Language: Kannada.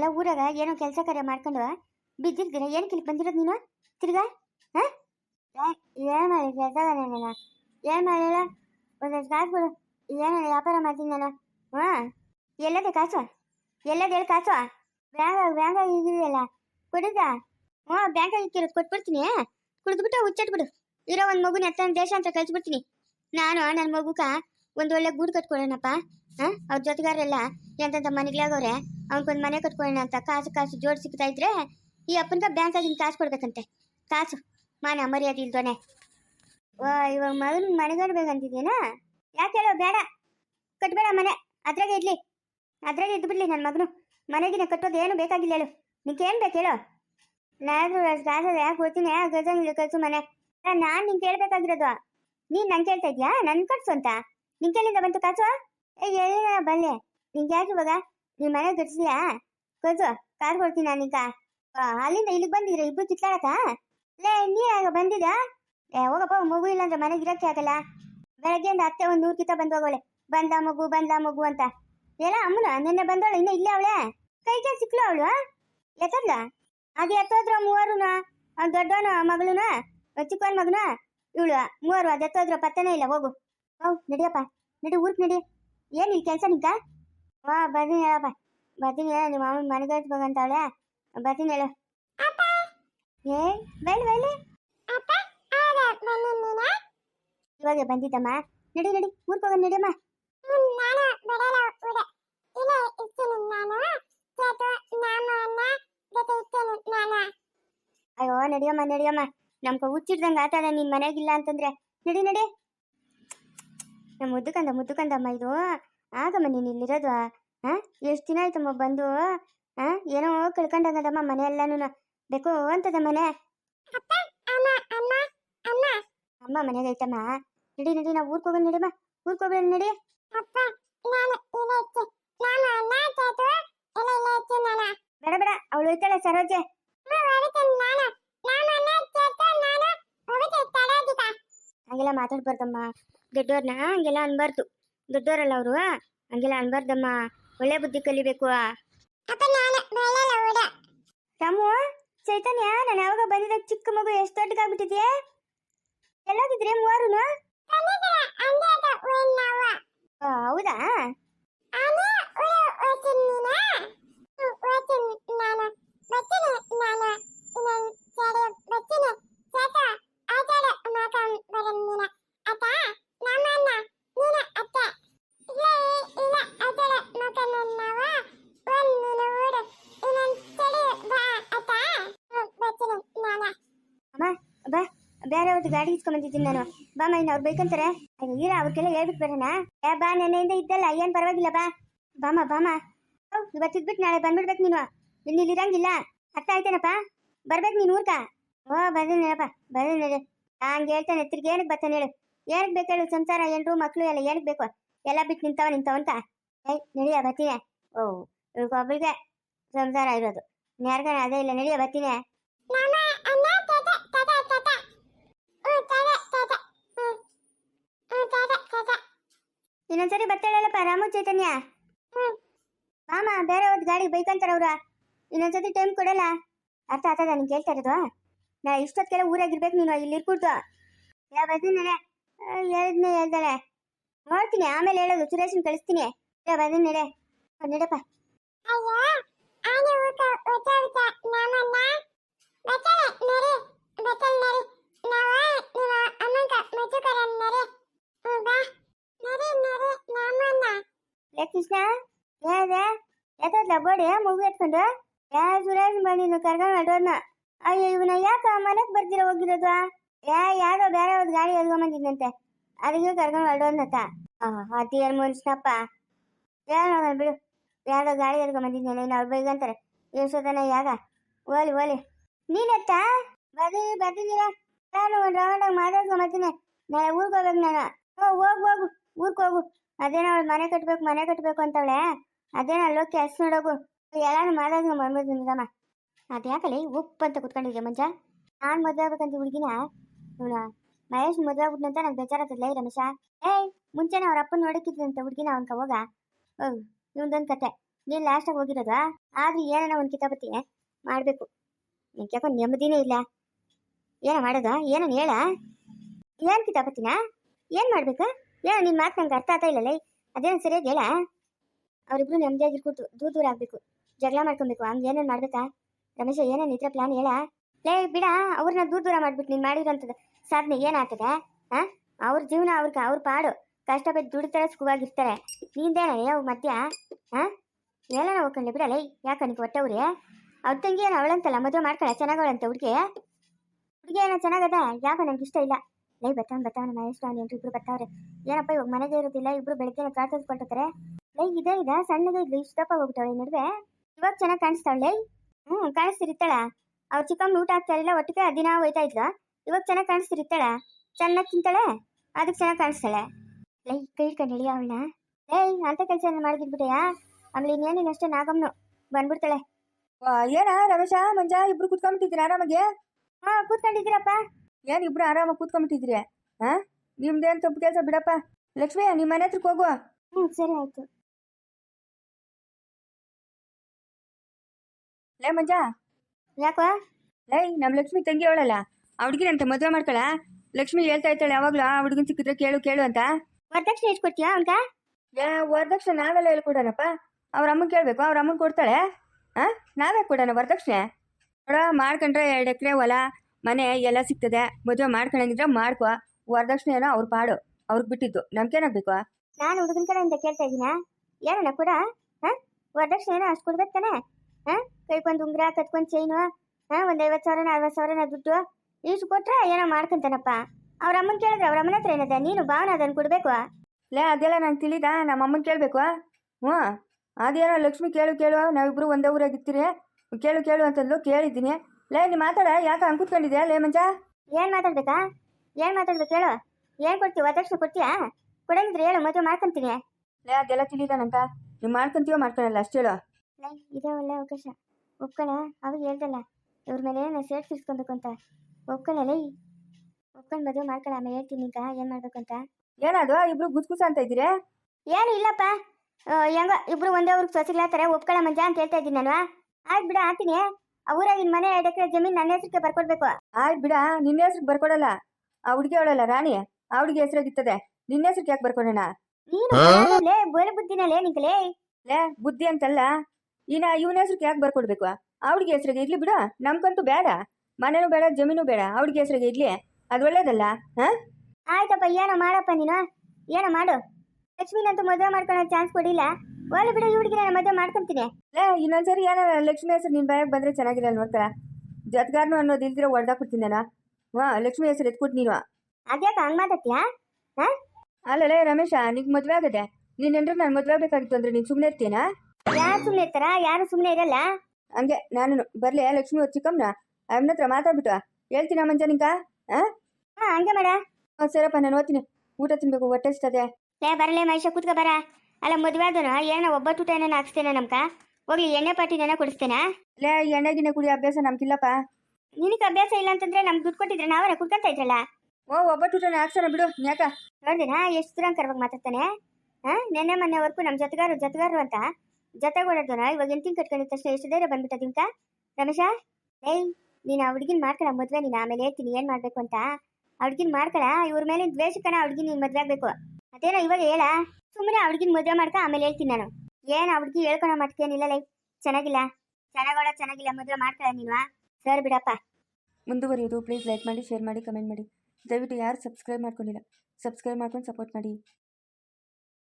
ಅಲ್ಲ, ಊರಾಗ ಏನೋ ಕೆಲಸ ಕಾರ್ಯ ಮಾಡ್ಕೊಂಡು ಬಿದ್ದಿರ್ತೀರ ಏನು ಕಿಲಿಕ್ ಬಂದಿರೋದು ನೀನು? ತಿರ್ಗಾ, ಹಾಂ? ಏನು ಮಾಡಿ ಕೆಲಸ ಏನು ಮಾಡಿಲ್ಲ ಒಂದಷ್ಟು ಕಾಸು ಕೊಡು. ಏನು ವ್ಯಾಪಾರ ಮಾಡ್ತೀನಿ ನಾನು. ಹಾಂ? ಎಲ್ಲದೆ ಕಾಸು? ಎಲ್ಲದ ಹೇಳಿ ಕಾಸು? ಬ್ಯಾಂಕ್ ಬ್ಯಾಂಕಾಗ ಇದಿದೆಯಲ್ಲ ಕೊಡುದಾ ಹ್ಞೂ ಬ್ಯಾಂಕಾಗ ಇಕ್ಕಿರೋದು ಕೊಟ್ಬಿಡ್ತೀನಿ. ಕುಡಿದ್ಬಿಟ್ಟು ಹುಚ್ಚಿಟ್ಬಿಡು ಇರೋ ಒಂದು ಮಗುನ ಹತ್ತ ದೇಶ ಅಂತ ಕಳ್ಸಿಬಿಡ್ತೀನಿ. ನಾನು ನನ್ನ ಮಗುಕ ಒಂದು ಒಳ್ಳೆ ಗೂಡು ಕಟ್ಕೊಳ್ಳೋಣಪ್ಪ ಹಾಂ? ಅವ್ರ ಜೊತೆಗಾರೆಲ್ಲ ಎಂತಂತ ಮನೆಗಳಾಗವ್ರೆ ಅವ್ನಿಗೊಂದು ಮನೆ ಕಟ್ಕೊಳ್ಳೋಣ ಅಂತ ಕಾಸು ಕಾಸು ಜೋಡಿ ಸಿಗ್ತಾ ಇದ್ರೆ ಈ ಅಪ್ಪನ್ಗ ಬ್ಯಾಂಕಾಗಿನ ಕಾಸು ಕೊಡ್ಬೇಕಂತೆ. ಕಾಸು, ಮಾನ, ಮರ್ಯಾದೆ ಇಲ್ದೋನೆ. ಇವಾಗ ಮಗನ ಮನೆಗಡ್ಬೇಕಂತಿದ್ದೀನಾ ಯಾಕೆ ಹೇಳೋ ಬೇಡ. ಕಟ್ಬೇಡ ಮನೆ. ಅದ್ರಾಗೆ ಇಡ್ಲಿ ಅದ್ರಾಗೆ ಇದ್ದು ಬಿಡ್ಲಿ ನನ್ನ ಮಗನು. ಮನೆಗಿನ ಕಟ್ಟೋದು ಏನು ಬೇಕಾಗಿಲ್ಲ ಹೇಳು. ನಿಂಗೆ ಬೇಕು ಹೇಳು. ನಾನು ಗಾಜದ ಯಾಕೆ ಆ ಗಜನಿಲ್ಲ ಕಳ್ಸು ಮನೆ. ನಾನು ನಿಂಗೆ ಕೇಳ್ಬೇಕಾಗಿರೋದು. ನೀನ್ ನಂಗೆ ಕೇಳ್ತಾ ಇದ್ಯಾ? ನನ್ ಕಟ್ಸು ಅಂತ. ಕೇಳಿಂದ ಬಂತು ಕಾಸು? ಹೇಳಿಲ್ಲ ಬಲ್ಲೆ ನಿಂಗೆ ಯಾಕೆ ಇವಾಗ ನಿಮ್ಮ ಮನೆ ಕಟ್ಸಿಯಾ ಕಳ್ಸು ಕಾರ್ ಕೊಡ್ತೀನಿ ನಾನೀಗ. ಅಲ್ಲಿಂದ ಇಲ್ಲಿಗೆ ಬಂದಿದ್ರೆ ಇಬ್ಬರು ಕಿತ್ಲಾಡಕ? ಲೇ ನೀ ಆಗ ಬಂದಿದ ಏ, ಹೋಗಪ್ಪ, ಮಗು ಇಲ್ಲ ಅಂದ್ರೆ ಮನೆಗೆ ಇರಕ್ಕೆ ಆಗಲ್ಲ. ಬೆಳಗ್ಗೆಯಿಂದ ಅತ್ತೆ ಒಂದು ನೂರು ಕಿತ ಬಂದು ಬಂದ ಮಗು ಬಂದ ಮಗು ಅಂತ. ಎಲ್ಲ ಅಮ್ಮನ? ನಿನ್ನೆ ಬಂದವಳು, ಇನ್ನ ಇಲ್ಲೇ ಅವಳೆ? ಕೈ ಕೈ ಸಿಕ್ಲು ಅವಳು ಎತ್ತದ್ಲ? ಅದು ಎತ್ತೋದ್ರ ಮೂವರುನ? ದೊಡ್ಡವನ ಮಗಳುನ ಚಿಕ್ಕವನ ಮಗನ? ಇವಳು ಮೂವರು, ಅದು ಎತ್ತೋದ್ರ ಪತ್ತನೇ ಇಲ್ಲ, ಹೋಗು. ಹೌ ನಡಿಯಪ್ಪ ನಡಿ ಊರ್ಕ್ ನಡಿ ಏನ್ ಈ ಕೆಲಸ ನಿಂಕ ವಾ ಬರ್ತೀನಿ ಹೇಳಪ್ಪ ಬರ್ತೀನಿ ಹೇಳ ನಿಮ್ಮ ಮಾಮನ ಮನೆಗೆ ಹಚ್ಬೇಕಂತ ಅವಳೆ ಬರ್ತೀನಿ ಹೇಳು ಏ ಬೈಲ್ ಬೈಲಿ ಇವಾಗ ಬಂದಿದ್ದಮ್ಮ ನಡಿ ನಡಿ ಊರ್ಕ್ ಹೋಗೋಣ ನಡಿಯಮ್ಮ ಅಯ್ಯೋ ನಡಿಯಮ್ಮ ನಡಿಯಮ್ಮ ನಮ್ಗೆ ಹುಚ್ಚಿಡ್ದಂಗೆ ಆತದ ನಿನ್ ಮನೆಗಿಲ್ಲ ಅಂತಂದ್ರೆ ನಡಿ ನಡಿ ನಮ್ಮ ಮುದ್ದುಕಂದ ಮುದ್ದುಕಂದಮ್ಮ ಇದು. ಆಗಮ್ಮ ನೀನು ಇಲ್ಲಿರೋದು. ಆ? ಎಷ್ಟು ದಿನ ಆಯ್ತಮ್ಮ ಬಂದು? ಆ? ಏನೋ ಕಳ್ಕೊಂಡಂಗದಮ್ಮ ಮನೆ ಎಲ್ಲಾನು ಬೇಕು ಅಂತದ ಮನೆ. ಅಮ್ಮ ಮನೆಗೆ ಐತಮ್ಮ ನಡಿ ನಡಿ ನಾವು ಊರ್ಕೋಗ ಹೋಗೋಣ ನಡಿಯಮ್ಮ. ಊರ್ಕ್ ಹೋಗೋಣ ನಡಿ. ಬೇಡ ಬೇಡ. ಅವಳು ಐತಾಳೆ ಸರೋಜೆ. ಹಂಗೆಲ್ಲ ಮಾತಾಡ್ಬಾರ್ದಮ್ಮ. ದೊಡ್ಡವ್ರನ್ನ ಹಂಗೆಲ್ಲ ಅನ್ಬಾರ್ದು. ದೊಡ್ಡವರಲ್ಲ ಅವರು, ಹಂಗೆಲ್ಲ ಅನ್ಬಾರ್ದಮ್ಮ. ಒಳ್ಳೆ ಬುದ್ಧಿ ಕಲಿಬೇಕು. ರಾಮು ಚೈತನ್ಯ, ನಾನು ಯಾವಾಗ ಬಂದಿದ್ದಾಗ ಚಿಕ್ಕ ಮಗು ಎಷ್ಟು ದೊಡ್ಡಗಾಗ್ಬಿಟ್ಟಿದ್ಯಾ ಎಲ್ಲೋಗಿದ್ರೆ ಮೂವರುನು? ಆ, ಹೌದಾ ಅಮ್ಮ ಬಾ. ಬೇರೆ ಅವ್ರದ್ದು ಗಾಡಿ ಇಸ್ಕೊಂಡ್ ಬಂದಿದ್ದೀನಿ ನಾನು. ಬಾ ಮೈನ್ ಅವ್ರು ಬೇಕಂತಾರೆ. ಇಲ್ಲ ಅವ್ರಿಗೆಲ್ಲ ಹೇಳ್ಬಿಟ್ಟು ಬರೋಣ. ಏ ಬಾ ನೆನ್ನೆಯಿಂದ ಇದ್ದಲ್ಲ ಏನ್ ಪರವಾಗಿಲ್ಲ ಬಾ. ಬಾಮ ಬಾಮ ಇವತ್ತು ಇದ್ಬಿಟ್ಟು ನಾಳೆ ಬಂದ್ಬಿಡ್ಬೇಕು ನೀನು. ಇಲ್ಲಿ ಇಲ್ಲಿ ಇರಂಗಿಲ್ಲ ಅರ್ಥ ಆಯ್ತೇನಪ್ಪ? ಬರ್ಬೇಕು ನೀನು ಊರ್ಕ? ಓ ಬಂದೇನಪ್ಪ ಬಂದೇನೆ ಹಂಗೆ ಹೇಳ್ತಾನೆ ತಿರ್ಗಿ ಏನಕ್ಕೆ ಬರ್ತಾನೆ ಹೇಳು? ಏನಕ್ಕೆ ಬೇಕು ಹೇಳು? ಸಂಸಾರ ಏನ್ರು ಮಕ್ಳು ಎಲ್ಲ ಏನಕ್ಕೆ ಬೇಕು? ಎಲ್ಲ ಬಿಟ್ಟು ನಿಂತವ ನಿಂತವಂತ ಏಯ್ ನಡಿಯ ಬರ್ತೀನಿ. ಓ ಒಬ್ಬರಿಗೆ ಸಂಸಾರ ಇರೋದು. ಯಾರಿಗಾನ ಅದೇ ಇಲ್ಲ ನಡಿಯ ಬರ್ತೀನಿ. ಇನ್ನೊಂದ್ಸರಿ ಬರ್ತಾಳಲ್ಲಪ್ಪ ರಾಮು ಚೈತನ್ಯ. ಮಾಮ ಬೇರೆ ಒಂದು ಗಾಡಿ ಅಂತಾರ ಅವ್ರ. ಇನ್ನೊಂದ್ಸತಿ ಟೈಮ್ ಕೊಡಲ್ಲ? ಅರ್ಥ ಆತದ ನಿಂಗೆ ಕೇಳ್ತಾ ಇರೋದು? ನಾ ಇಷ್ಟೊತ್ತಿಗೆಲ್ಲ ಊರಾಗಿರ್ಬೇಕು ನೀನು ಇಲ್ಲಿ ಇರ್ಕೊಡ್ತು ಯಾ ಬರ್ತೀನಿ ಹೇಳಿದ್ನೇ ಹೇಳ್ದಾಳೆ. ನೋಡ್ತೀನಿ ಆಮೇಲೆ ಹೇಳೋದು. ಸುರೇಶನ್ ಕಳಿಸ್ತೀನಿ. ಯಾ ಬರ್ತೀನಿ ನಡೆ ನಡಪ್ಪ. ಕೃಷ್ಣ ಯಾವ್ದೆ ಎತ್ತದ್ಲ ಬೋಡಿ ಮಗು ಎತ್ಕೊಂಡು? ಯಾ ಸುರೇಶ್ ಬಂದಿದ್ದು ಕರ್ಕೊಂಡು ಹೊರಟೋದ್ನ. ಅಯ್ಯೋ ಇವನ ಯಾಕ ಮನೆಗೆ ಬರ್ದಿರ ಹೋಗಿರೋದು? ಯಾ ಯಾರೋ ಬೇರೆ ಒಂದು ಗಾಡಿ ಎದ್ಕೊಂಬಂದಿದ್ದಂತೆ ಅದಕ್ಕೆ ಕರ್ಕೊಂಡು ಹೊರಟೋದ್ನತ್ತ ಅದೇನು ಮುನ್ಸ್ನಪ್ಪ ಏನೋ ಬಿಡು. ಯಾರೋ ಗಾಡಿ ಎದ್ಕೊಂಬಂದಿದ್ದೇನೆ ಇನ್ನು ಅವ್ರು ಬೈಗಂತಾರೆ ಎಷ್ಟೊತ್ತನ ಯಾಗ? ಓಲಿ ಓಲಿ. ನೀನೆತ್ತ? ಬರ್ದಿ ಬರ್ತಿದ್ದೀರಾ ನಾನು. ಒಂದು ರೌಂಡಾಗಿ ಮಾತಾಡ್ಕೊಂಬರ್ತೀನಿ ನಾಳೆ ಊರಿಗೆ ಹೋಗ್ಬೇಕು ನಾನು. ಹೋಗು ಹೋಗು. ಊರಿಗೆ ಹೋಗು. ಅದೇನೋ ಅವಳು ಮನೆ ಕಟ್ಬೇಕು ಮನೆ ಕಟ್ಬೇಕು ಅಂತವಳೆ. ಅದೇನೋ ಅಲ್ಲೋಗಿ ಕೆಲಸ ನೋಡೋಗು. ಎಲ್ಲಾನು ಮಾತಾಡ್ಕೊಂಡ್ ಬಂದ್ಬಿಡ್ತೀನಿ ನಿಜಮ್ಮ ಅದ್ಯಾಕಲೆ ಉಪ್ಪು ಅಂತ ಕುತ್ಕೊಂಡಿದ್ದೆ ಮಂಜ. ನಾನು ಮದುವೆ ಆಗ್ಬೇಕಂತ ಹುಡುಗಿನ. ಇವನ ಮಹೇಶ್ ಮದುವೆ ಆಗ್ಬಿಟ್ನಂತ ನಂಗೆ ಬೇಜಾರಾಗ್ತದಲ್ಲ ರಮೇಶ. ಏಯ್ ಮುಂಚೆನೆ ಅವ್ರ ಅಪ್ಪನ ನೋಡಕ್ಕಿದ್ದಂತೆ ಹುಡುಗಿನ ಅವನ್ಕ ಹೋಗ. ಓಹ್ ಇವಂದೊಂದು ಕತೆ. ನೀನು ಲಾಸ್ಟಾಗಿ ಹೋಗಿರೋದು? ಆದ್ರೆ ಏನೋ ಒಂದು ಕಿತಾಪತಿ ಮಾಡಬೇಕು. ನಿಂಗೆ ಯಾಕೋ ನೆಮ್ಮದಿನೇ ಇಲ್ಲ. ಏನ ಮಾಡೋದು? ಏನನ್ ಹೇಳ? ಏನು ಕಿತಾಪತಿನ ಏನು ಮಾಡ್ಬೇಕು? ಏನೋ ನಿನ್ನ ಮಾತು ನಂಗೆ ಅರ್ಥ ಆಗ್ತಾ ಇಲ್ಲಲ್ಲ ಅದೇನು ಸರಿಯಾಗಿ ಹೇಳ? ಅವರಿಬ್ರು ಕೂತು ದೂರ ದೂರ ಆಗಬೇಕು. ಜಗಳ ಮಾಡ್ಕೊಬೇಕು. ಹಂಗೆ ಏನೇನು ಮಾಡ್ಬೇಕಾ? ರಮೇಶ ಏನೇನು ಇದ್ರ ಪ್ಲಾನ್ ಹೇಳ? ಲೇ, ಬಿಡ, ಅವ್ರನ್ನ ದೂರ ದೂರ ಮಾಡ್ಬಿಟ್ಟು ನೀನು ಮಾಡಿರೋಂಥದ್ದು. ಸಾಧನೆ, ಏನಾಗ್ತದೆ ಹಾಂ ಅವ್ರ ಜೀವನ, ಅವ್ರಿಗೆ, ಅವ್ರ ಪಾಡು. ಕಷ್ಟಪಟ್ಟು ದುಡಿತಾರೆ, ಸುಖವಾಗಿರ್ತಾರೆ. ನೀಂದೇನ ಯಾವ ಮಧ್ಯ ಹಾಂ ಎಲ್ಲ ಹೋಗ್ಕೊಂಡೆ ಬಿಡಲ್ಲ ಯಾಕ ನಿಂಗೆ ಹೊಟ್ಟೆವ್ರಿ ಅವ್ರ ತಂಗಿ ಏನು ಅವಳಂತಲ್ಲ, ಮದುವೆ ಮಾಡ್ಕೊಳ್ಳ ಚೆನ್ನಾಗವಳಂತೆ ಹುಡುಗಿ? ಹುಡುಗಿ ಏನೋ ಚೆನ್ನಾಗದ, ಯಾಕೋ ನಂಗೆ ಇಷ್ಟ ಇಲ್ಲ. ಲೈ ಬರ್ತಾವ್ ಬತ್ತಾವನ ಮಹೇಶ್ ಎಂಟು ಇಬ್ರು ಬರ್ತಾವ್ರೆ ಏನಪ್ಪ, ಇವಾಗ ಮನೆಗೆ ಇರೋದಿಲ್ಲ, ಇಬ್ರು ಬೆಳಗ್ಗೆ ಕಾಡ್ತಿಸ್ಕೊಳ್ತಾರೆ ಲೈ, ಇದೇ ಇದೆ, ಸಣ್ಣಗೆ ಇದ್ಲು, ಇಷ್ಟಪ್ಪ ಹೋಗ್ತಾಳೆ ನಡುವೆ. ಇವಾಗ ಚೆನ್ನಾಗಿ ಲೈ. ಹ್ಞೂ ಕಾಣಿಸ್ತಿರ್ತಾಳ. ಅವ್ರ ಚಿಕ್ಕಮ್ಮ ಊಟ ಆಗ್ತಾ ಇರಲಿಲ್ಲ ಒಟ್ಟಿಗೆ ದಿನ ಹೋಯ್ತಾ ಇದ್ಲು. ಇವಾಗ ಚೆನ್ನಾಗಿ ಕಾಣಿಸ್ತಿರ್ತಾಳ. ಚೆನ್ನಾಗಿ ತಿಂತಾಳೆ ಅದಕ್ಕೆ ಚೆನ್ನಾಗಿ ಕಾಣಿಸ್ತಾಳೆ. ಲೈ ಕೈ ಹೇಳಿ ಅವಳನ್ನ. ಏಯ್ ಅಂತ ಕೆಲಸ ಮಾಡಿದ್ಬಿಟ್ಟೆಯಾ ಆಮೇಲೆ ಇನ್ನೇನಿಲ್ಲ ಅಷ್ಟೇ ನಾಗಮ್ಮನು. ಬಂದ್ಬಿಡ್ತಾಳೆ. ಏನ ರಮೇಶ ಮಂಜ ಇಬ್ರು ಕುತ್ಕೊಂಡ್ಬಿಟ್ಟಿದ್ರಿ ಆರಾಮಾಗೆ? ಹಾ ಕೂತ್ಕೊಂಡಿದ್ದೀರಪ್ಪ. ಏನ್ ಇಬ್ರು ಆರಾಮಾಗಿ ಕೂತ್ಕೊಂಡ್ಬಿಟ್ಟಿದ್ರಿ ಹಾ? ನಿಮ್ದೇನ್ ತಪ್ಪು ಕೆಲಸ ಬಿಡಪ್ಪ. ಲಕ್ಷ್ಮಿ ನಿಮ್ಮ ಮನೆ ಹತ್ರಕ್ಕೆ ಹೋಗುವ. ಹ್ಞೂ ಸರಿ ಆಯ್ತು. ಲೇ ಮಂಜ. ಯಾಕೋ? ಲೈ ನಮ್ಮ ಲಕ್ಷ್ಮಿ ತಂಗಿ ಅವಳಲ್ಲ. ಆ ಹುಡುಗಿನಂತ ಮದುವೆ ಮಾಡ್ಕೊಳ? ಲಕ್ಷ್ಮಿ ಹೇಳ್ತಾ ಇರ್ತಾಳೆ ಯಾವಾಗಲೂ ಆ ಹುಡುಗನ್ ಸಿಕ್ಕಿದ್ರೆ ಕೇಳು ಕೇಳು ಅಂತ. ವರದಕ್ಷಿಣೆ ಎಷ್ಟು ಕೊಡ್ತೀಯಾ ಅವನ್ಕ ಏ ವರದಕ್ಷಿಣೆ ನಾವೆಲ್ಲ ಹೇಳ್ಕೊಡೋಣಪ್ಪ. ಅವ್ರ ಅಮ್ಮಗೆ ಕೇಳಬೇಕು ಅವ್ರ ಅಮ್ಮನ್ ಕೊಡ್ತಾಳೆ. ಹಾ ನಾವೇ ಕೊಡೋಣ ವರದಕ್ಷಿಣೆ? ನೋಡ ಮಾಡ್ಕೊಂಡ್ರೆ ಎರಡು ಎಕರೆ ಹೊಲ ಮನೆ ಎಲ್ಲ ಸಿಗ್ತದೆ. ಮದುವೆ ಮಾಡ್ಕೊಳಂಗಿದ್ರೆ ಮಾಡ್ಕೋ. ವರದಕ್ಷಿಣೆ ಏನೋ ಅವ್ರ ಪಾಡು. ಅವ್ರಿಗೆ ಬಿಟ್ಟಿದ್ದು. ನಮ್ಗೇನಾಗ್ಬೇಕು? ನಾನು ಹುಡುಗನ ಅಂತ ಕೇಳ್ತಾ ಇದ್ದೀನ? ಏನಣ್ಣ ಕೂಡ? ಹಾ ವರದಕ್ಷಿಣೆ ಏನೋ ಅಷ್ಟು ಕೊಡ್ಬೇಕು ತಾನೆ? ಹಾ ಕೈಕೊಂದು ಉಂಗ್ರ ಕಟ್ಕೊಂಡು ಚೈನು ಹಾಂ ಒಂದು ಐವತ್ತು ಸಾವಿರನ ಅರವತ್ತು ಸಾವಿರನ ದುಡ್ಡು ಇಷ್ಟು ಕೊಟ್ರೆ ಏನೋ ಮಾಡ್ಕೊಂತಾನಪ್ಪ. ಅವ್ರ ಅಮ್ಮನ ಕೇಳಿದ್ರೆ ಅವ್ರ ಅಮ್ಮನ ಹತ್ರ ಏನಿದೆ? ನೀನು ಭಾವನ ಅದನ್ನು ಕೊಡ್ಬೇಕು. ಲೇ ಅದೆಲ್ಲ ನಂಗೆ ತಿಳಿದ ನಮ್ಮ ಅಮ್ಮನ ಕೇಳಬೇಕು. ಹ್ಞೂ ಅದೇನೋ ಲಕ್ಷ್ಮಿ ಕೇಳು ಕೇಳು ನಾವಿಬ್ರು ಒಂದೇ ಊರಾಗಿರ್ತೀರಿ ಕೇಳು ಕೇಳು ಅಂತಂದು ಕೇಳಿದ್ದೀನಿ. ಲೇ ನೀ ಮಾತಾಡ ಯಾಕೆ ಹಂಗೆ ಕೂತ್ಕೊಂಡಿದ್ಯಾ? ಲೇ ಮಂಜ. ಏನು ಮಾತಾಡ್ಬೇಕಾ? ಏನು ಮಾತಾಡ್ಬೇಕು ಹೇಳು ಏನು ಕೊಡ್ತೀವಿ ವರದಕ್ಷಿಣೆ ಕೊಡ್ತೀಯಾ? ಕೊಡಂಗಿದ್ರೆ ಹೇಳು ಮದುವೆ ಮಾಡ್ಕೊಂತೀನಿ. ಲೇ ಅದೆಲ್ಲ ತಿಳಿದ ನಂಕ ನೀವು ಮಾಡ್ಕೊಂತೀವೋ ಮಾಡ್ಕೊಳಲ್ಲ ಅಷ್ಟು ಹೇಳು. ಲೈ ಇದೇ ಒಳ್ಳೆ ಅವಕಾಶ. ಒಪ್ಕೊಳ ಅವಾಗ ಹೇಳ್ದಲ್ಲ. ಇವ್ರ ಮೇಲೆ ನಾನು ಸೇಟ್ ತೀರ್ಸ್ಕೊಬೇಕು ಅಂತ. ಒಪ್ಕೊಳ್ಳಲ್ಲ ಒಪ್ಕೊಂಡ್ ಮದುವೆ ಮಾಡ್ಕೊಳ್ಳ ಆಮೇಲೆ ಹೇಳ್ತೀನಿ ಈಗ ಏನು ಮಾಡ್ಬೇಕು ಅಂತ. ಏನದು ಇಬ್ರು ಗುಸ್ಗುಸ ಅಂತ ಇದ್ದೀರಿ? ಏನು ಇಲ್ಲಪ್ಪ. ಹೆಂಗ ಇಬ್ರು ಒಂದೇ ಊರಿಗೆ ಸೊಸಿಗ್ಲಾತಾರೆ ಒಪ್ಕೊಳ್ಳ ಮಂಜ ಅಂತ ಹೇಳ್ತಾ ಇದ್ದೀನಿ ನಾನು. ಆಯ್ತು ಬಿಡ ಆತೀನಿ. ಆ ಊರಾಗಿನ ಮನೆ ಎರಡು ಎಕರೆ ಜಮೀನ್ ನನ್ನ ಹೆಸರಿಗೆ ಬರ್ಕೊಡ್ಬೇಕು. ಆಯ್ತು ಬಿಡ ನಿನ್ನ ಹೆಸ್ರಿಗೆ ಬರ್ಕೊಡಲ್ಲ. ಆ ಹುಡುಗಿ ಅವಳಲ್ಲ ರಾಣಿ. ಆ ಹುಡುಗಿ ಹೆಸರಾಗಿತ್ತದೆ ನಿನ್ನ ಹೆಸ್ರಿಗೆ ಯಾಕೆ ಬರ್ಕೊಡೋಣ? ನೀನು ಬೋಲೆ ಬುದ್ಧಿನಲ್ಲೇ ನಿಂಕಲೇ ಲೇ ಬುದ್ಧಿ ಅಂತಲ್ಲ. ಇನ್ನ ಇವನ ಹೆಸ್ರಿಗೆ ಯಾಕೆ ಬರ್ಕೊಡ್ಬೇಕು? ಅವ್ಳಿಗೆ ಹೆಸ್ರಿಗೆ ಇರ್ಲಿ ಬಿಡು. ನಮ್ಗಂತೂ ಬೇಡ. ಮನೆನೂ ಬೇಡ ಜಮೀನು ಬೇಡ. ಅವ್ಳಿಗೆ ಹೆಸ್ರಿಗೆ ಇರ್ಲಿ. ಅದು ಒಳ್ಳೇದಲ್ಲ ಹಾಂ? ಆಯ್ತಪ್ಪ ಏನೋ ಮಾಡಪ್ಪ ನೀನು? ಏನೋ ಮಾಡು. ಲಕ್ಷ್ಮಿನಂತೂ ಮದುವೆ ಮಾಡ್ಕೊಳ್ಳೋ ಚಾನ್ಸ್ ಕೊಡಿಲ್ಲ. ಒಳ್ಳೆ ಬಿಡು ಹುಡುಗಿನ ನಾನು ಮದುವೆ ಮಾಡ್ಕೊಂತೀನಿ. ಲೇ ಇನ್ನೊಂದ್ಸರಿ ಏನಾರ ಲಕ್ಷ್ಮಿ ಹೆಸರು ನಿನ್ ಬಾಯಾಗ ಬಂದ್ರೆ ಚೆನ್ನಾಗಿರಲ್ಲ ನೋಡ್ತಾರ? ಜತ್ಗಾರ್ನು ಅನ್ನೋದು ಇಲ್ದಿರೋ ಹೊಡೆದಾಕ್ಬಿಡ್ತೀನಿ ನಾನು ಹಾಂ ಲಕ್ಷ್ಮಿ ಹೆಸರು ಎತ್ಕೊಟ್ಟು ನೀನು. ಅದ್ಯಾಕ ಹಂಗ್ ಮಾತಾಡ್ತೀಯಾ? ಹಾ? ಅಲ್ಲಲೇ ರಮೇಶ ನಿಂಗೆ ಮದುವೆ ಆಗದೆ ನೀನೆಂದ್ರೆ ನಾನು ಮದುವೆ ಆಗ್ಬೇಕಾಗಿತ್ತು ಅಂದ್ರೆ ನೀನು ಸುಮ್ಮನೆ ಇರ್ತೀನಾ ಯಾರು ಸುಮ್ನೆ ಇರ್ತಾರ? ಯಾರು ಸುಮ್ನೆ ಇರಲ್ಲ? ಹಂಗೆ ನಾನು ಬರ್ಲಿ ಲಕ್ಷ್ಮಿ ಚಿಕ್ಕಮ್ಮನ ಅವನ ಹತ್ರ ಮಾತಾಡ್ಬಿಟ್ಟು ಹೇಳ್ತೀನ ಮಂಜ ನಿಂಕ ಹಾ ಹಂಗೆ ಮಾಡ. ಸರಪ್ಪ ನಾನು ಓದ್ತೀನಿ. ಊಟ ತಿನ್ಬೇಕು ಹೊಟ್ಟೆ ಹಸ್ತದೆ ಲೇ ಬರಲೇ ಮಹೇಶ ಕೂತ್ಕ ಬರ. ಅಲ್ಲ ಮದುವೆ ಆದನು ಏನ ಒಬ್ಬಟ್ಟು ಊಟ ಏನೋ ಹಾಕ್ಸ್ತೇನೆ ನಮ್ಕ? ಹೋಗ್ಲಿ ಎಣ್ಣೆ ಪಾಟಿನೇನ ಕೊಡಿಸ್ತೇನಾ? ಲೇ ಎಣ್ಣೆ ಗಿಣ್ಣೆ ಕುಡಿ ಅಭ್ಯಾಸ ನಮ್ಗಿಲ್ಲಪ್ಪ ನಿನಗೆ ಅಭ್ಯಾಸ ಇಲ್ಲ ಅಂತಂದ್ರೆ ನಮ್ಗೆ ದುಡ್ಡು ಕೊಟ್ಟಿದ್ರೆ ನಾವೇ ಕುಡ್ಕಂತ ಇದ್ರಲ್ಲ? ಓ ಒಬ್ಬಟ್ಟು ಊಟನ ಹಾಕ್ಸೋಣ ಬಿಡು ಯಾಕ? ನೋಡ್ದಿನ? ಎಷ್ಟು ದುರಂಕರವಾಗಿ ಮಾತಾಡ್ತಾನೆ? ಹಾ ನೆನ್ನೆ ಮೊನ್ನೆವರೆಗೂ ನಮ್ಮ ಜೊತೆಗಾರು ಜೊತೆಗಾರು ಅಂತ. ಜೊತೆಗೊಳ್ಳೋದನ ಇವಾಗ ಎಂಟಿಂಗ್ ಕಟ್ಕೊಂಡಿದ ತಕ್ಷಣ ಎಷ್ಟು ಧೈರ್ಯ ಬಂದ್ಬಿಟ್ಟ ಇಂಕ ರಮೇಶ? ಏಯ್, ನೀನು ಆ ಹುಡುಗಿನ ಮಾಡ್ಕೊಳ ಮದ್ವೆ, ನೀನು ಆಮೇಲೆ ಹೇಳ್ತೀನಿ ಏನ್ ಮಾಡ್ಬೇಕು ಅಂತ. ಆ ಹುಡುಗಿನ ಮಾಡ್ಕೊಳ, ಇವ್ರ ಮೇಲೆ ದ್ವೇಷಕ್ಕನ ಹುಡುಗಿ ನೀನು ಮದ್ವೆ ಆಗ್ಬೇಕು. ಅದೇನೋ ಇವಾಗ ಹೇಳ? ಸುಮ್ಮನೆ ಆ ಹುಡುಗಿನ ಮದ್ವೆ ಮಾಡ್ಕ, ಆಮೇಲೆ ಹೇಳ್ತೀನಿ ನಾನು. ಏನ್ ಆ ಹುಡುಗಿ ಹೇಳ್ಕೊಳೋ ಮಟ್ಕೇನಿಲ್ಲ ಲೈಫ್? ಚೆನ್ನಾಗಿಲ್ಲ? ಚೆನ್ನಾಗೋಳ, ಚೆನ್ನಾಗಿಲ್ಲ, ಮದ್ವೆ ಮಾಡ್ಕೊಳ ನೀನು ಸರ್ ಬಿಡಪ್ಪ. ಮುಂದುವರಿಯೋದು ಪ್ಲೀಸ್ ಲೈಕ್ ಮಾಡಿ, ಶೇರ್ ಮಾಡಿ, ಕಮೆಂಟ್ ಮಾಡಿ. ದಯವಿಟ್ಟು ಯಾರು ಸಬ್ಸ್ಕ್ರೈಬ್ ಮಾಡ್ಕೊಂಡಿಲ್ಲ, ಸಬ್ಸ್ಕ್ರೈಬ್ ಮಾಡ್ಕೊಂಡು ಸಪೋರ್ಟ್ ಮಾಡಿ.